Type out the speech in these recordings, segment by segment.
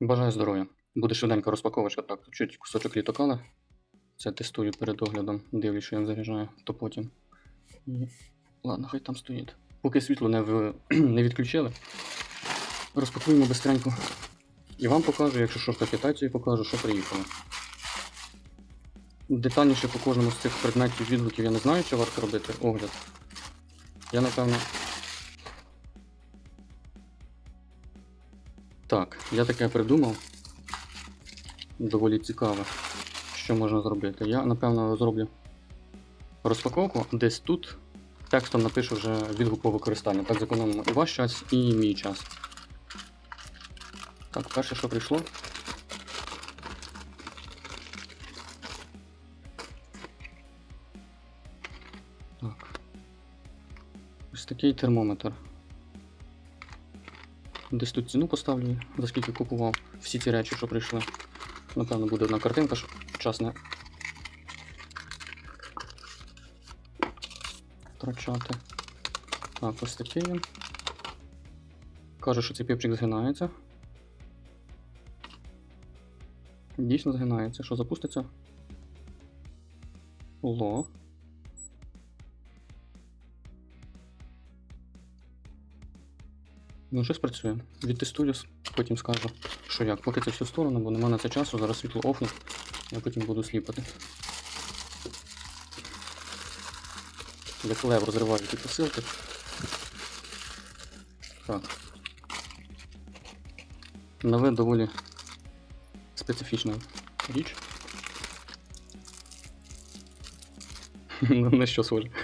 Бажаю здоров'я. Буде швиденька розпаковочка. Так, чуть кусочок літокала. Це тестую перед оглядом. Дивлюсь, що він заряджає, то потім. І... Ладно, хай там стоїть. Поки світло не, в... не відключили. Розпакуємо бистренько. І вам покажу, якщо що, то китайцю і покажу, що приїхало. Детальніше по кожному з цих предметів відгуків я не знаю, чи варто робити огляд. Я напевно. Так, я таке придумав. Доволі цікаве, що можна зробити. Я, напевно, зроблю розпаковку, десь тут текстом напишу вже відгук по використанню. Так зекономимо і ваш час, і мій час. Так, перше, що прийшло. Так. Ось такий термометр. Десь тут ціну поставлю, за скільки купував всі ці речі, що прийшли. Напевно, буде одна картинка, щоб час не втрачати. Так, ось такий він. Каже, що цей піпчик згинається. Дійсно згинається. Що запуститься? Ло. Ну, щось працює. Відтестую, потім скажу, що як. Поки це всю сторону, бо нема на це часу, зараз світло офне, я потім буду сліпати. Як лев розриваю ті посилки. Так. Вид доволі специфічна річ. На що схоже.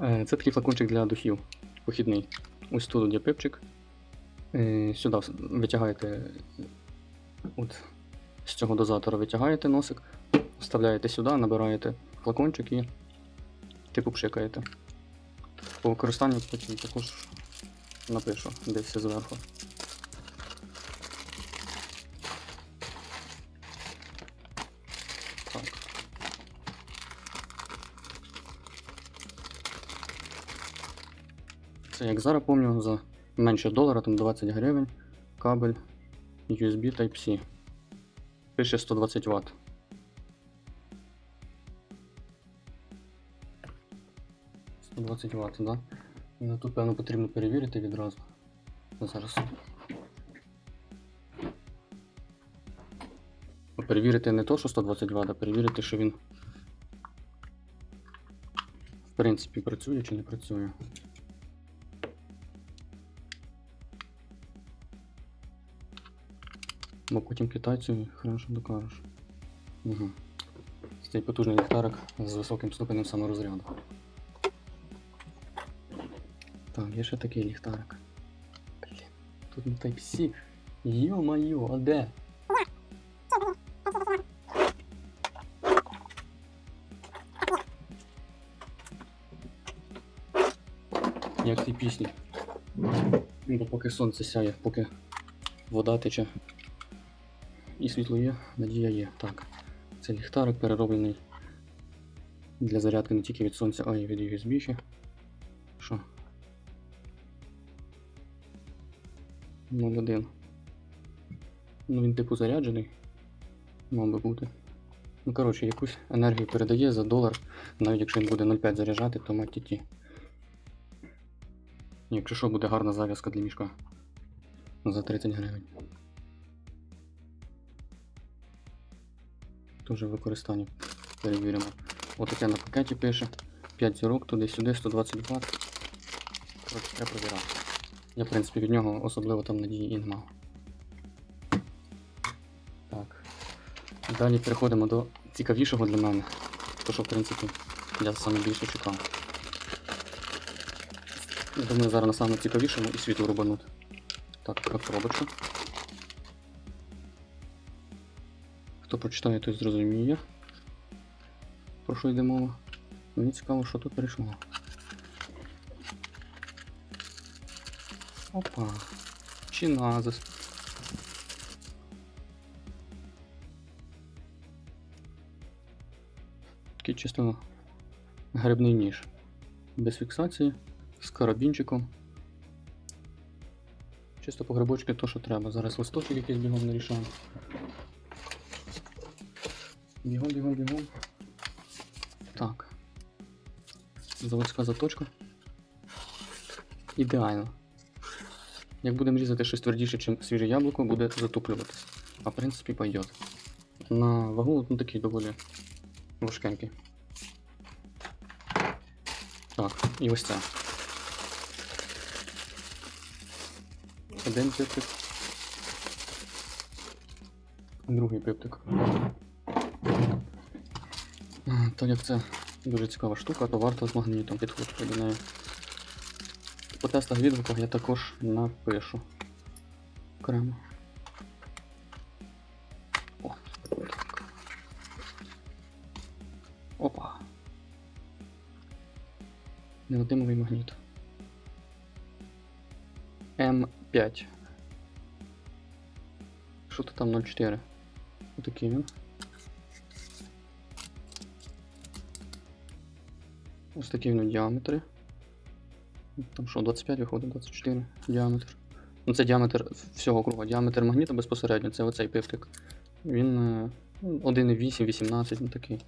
Е, Це такий флакончик для духів. Похідний. Ось тут є пипчик. Е, Сюди витягаєте от з цього дозатора витягаєте носик, вставляєте сюди, набираєте флакончик і типу пшикаєте. По використанню потім також напишу десь зверху. Це як зараз пам'ятаю, за менше долара, там 20 гривень, кабель USB Type-C. Пише 120 Вт. «120 Вт, да? Ну, тут, певно, потрібно перевірити відразу. Зараз. Перевірити не то, що 120 Вт, а перевірити, що він в принципі працює чи не працює. Бо потім китайцю хорошо докажеш. Угу. Цей потужний ліхтарик з високим ступенем саморозряду. Так, є ще такий ліхтарик. Блін, тут не Type-C. Йо-майо, а де? Як в цій пісні. Бо поки сонце сяє, поки вода тече. І світло є, надія є. Так. Це ліхтарик перероблений для зарядки не тільки від сонця, а й від USB. Що? 0,1. Ну він типу заряджений. Мав би бути. Ну, коротше, якусь енергію передає за долар, навіть якщо він буде 0,5 заряджати, то мать ті. Якщо що, буде гарна зав'язка для мішка. За 30 гривень. Теж в використанні перевіримо. Отаке на пакеті пише. 5 зірок, туди-сюди, 120 Вт. Коротше, треба провіряти. Я, в принципі, від нього особливо там надії і не мав. Так. Далі переходимо до цікавішого для мене. То, що, в принципі, я саме більше чекав. Думаю, зараз на саме цікавішому і світло рубанути. Так, така коробочка. Хто прочитає, той зрозуміє. Про що йде мова? Мені цікаво, що тут прийшло. Опа. Чиназис. Такий чисто грибний ніж. Без фіксації, з карабінчиком. Чисто по грибочки то, що треба. Зараз листочок якийсь бігом нарішаємо. Бігом, бігом, бігом. Так. Заводська заточка. Ідеально. Як будемо різати щось твердіше, ніж свіже яблуко, буде затуплюватись. А в принципі пойдет. На вагу ну, такий доволі важкенький. Так, і ось це. Один пиптик. Другий пиптик. Так як це дуже цікава штука, то варто з магнітом підходити до неї. По тестах відгуках я також напишу. Окремо. О. Опа. Неодимовий магніт. М5. Що то там 0,4? Отакий він. Ось такі він у діаметрі. Там що, 25 виходить, 24 діаметр. Ну це діаметр всього круга. Діаметр магніта безпосередньо, це оцей пивтик. Він е, ну, 1,8, 18, ну такий.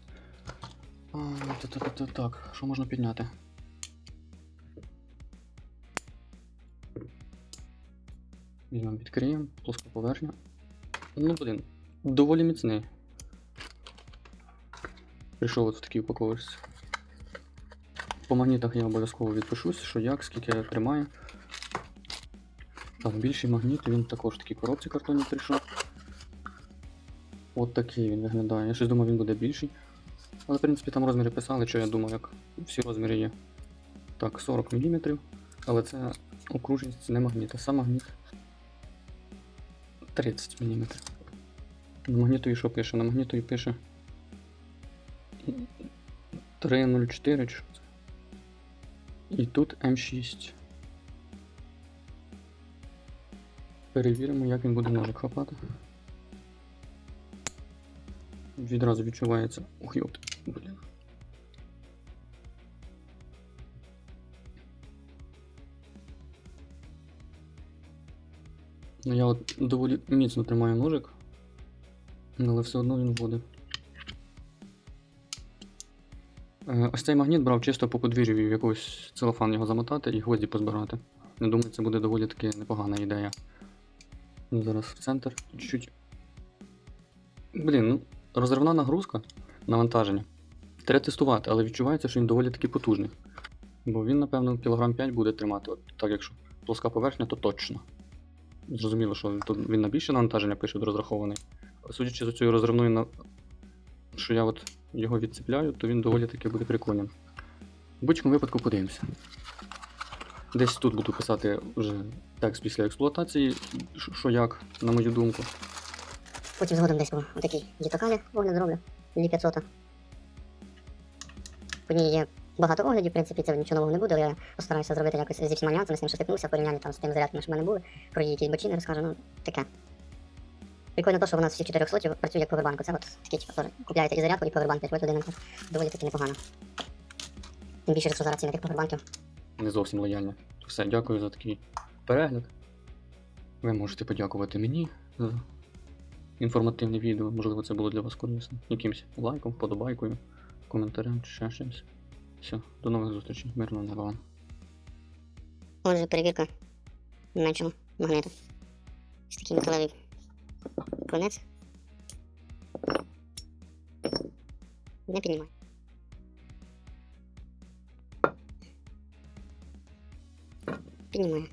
А, та- та- та- та- Так, що можна підняти? Візьмемо відкриємо, плоска поверхня. Ну, блін, доволі міцний. Прийшов от в такій упаковочці. По магнітах я обов'язково відпишусь, що як, скільки тримає. Так, більший магніт, він також в коробці картонній прийшов. От такий він виглядає. Я щось думав, він буде більший. Але в принципі там розміри писали, що я думав, як всі розміри є. Так, 40 мм. Але це окружність, не магніт, а сам магніт 30 мм. На магнітові що пише? На магнітові пише 304 чи це? І тут М6. Перевіримо, як він буде ножик хапати. Відразу відчувається. Ух, йопт, блін. Ну я от доволі міцно тримаю ножик, але все одно він вводить. Ось цей магніт брав чисто по подвір'ю в якийсь целофан його замотати і гвозді позбирати. Я думаю, це буде доволі таки непогана ідея. Ну, Зараз в центр чуть-чуть. Блін, ну, розривна нагрузка, навантаження. Треба тестувати, але відчувається, що він доволі таки потужний. Бо він, напевно, кілограм 5 буде тримати. От, так якщо плоска поверхня, то точно. Зрозуміло, що він на більше навантаження пише розрахований. Судячи з цією розривною, що я от його відцепляю, то він доволі таки буде прикольним. В будь-якому випадку подивимося. Десь тут буду писати вже текст після експлуатації, що як, на мою думку. Потім згодом десь по такій дітокалі огляд зроблю. Лі 500. По ній є багато оглядів, в принципі, це нічого нового не буде, але я постараюся зробити якось зі всіма нюансами, з тим, що стикнувся, в порівнянні там з тими зарядками, що в мене були, про її якісь бочини розкажу, ну, таке. Прикольно те, що вона з всіх чотирьох слотів працює як повербанк. Це от такі, типу, купляєте і зарядку, і повербанк 5 вольт один ампер. Доволі таки непогано. Тим більше, що зараз ціни тих повербанків. Не зовсім лояльні. Все, дякую за такий перегляд. Ви можете подякувати мені за інформативне відео. Можливо, це було для вас корисно. Якимось лайком, подобайкою, коментарем чи ще щось. Все, до нових зустрічей. Мирного неба вам. Отже, перевірка меншого магниту. Ось такий металевий конець. Не піднімай. Піднімає.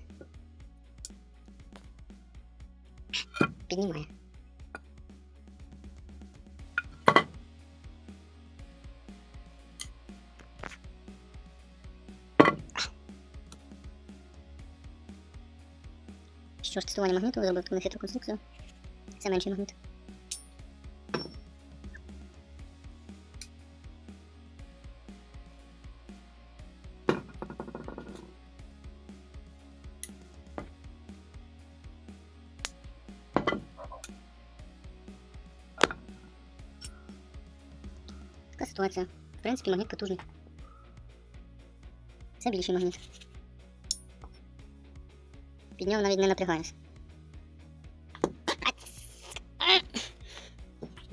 Піднімає. Що ж тестування магніту зробив таку нехитру конструкцію. Це менший магніт. Така ситуація. В принципі, магніт потужний. Це більший магніт. Під нього навіть не напрягаєш.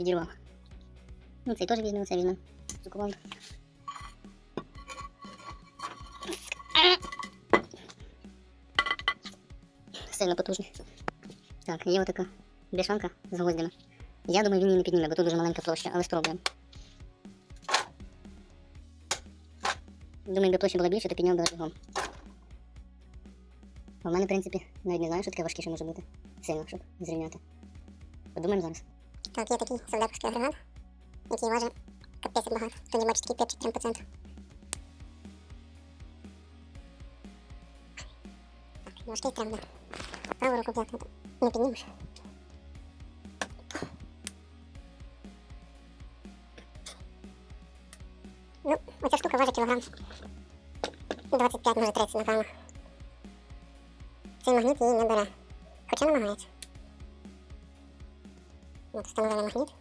Відірвав. Ну, цей теж візьмемо, це візьмемо. Цю. Сильно потужний. Так, є отака бляшанка з гвоздями. Я думаю, він її не підніме, бо тут дуже маленька площа, але спробуємо. Думаю, якби площа була більше, то підняв би бігом. А в мене, в принципі, навіть не знаю, що таке важкіше може бути. Сильно, щоб зрівняти. Подумаємо зараз. Так, є такий солдатський агрегат, який важить капець багато. Тоді бачиш такий пепчик прямо по центру. Так, важкий треба. Праву руку взяти не піднімеш. Ну, оця штука важить кілограм. 25, може 30, напевно. Цей магніт її не бере. Хоча намагається. От, встановили магніт.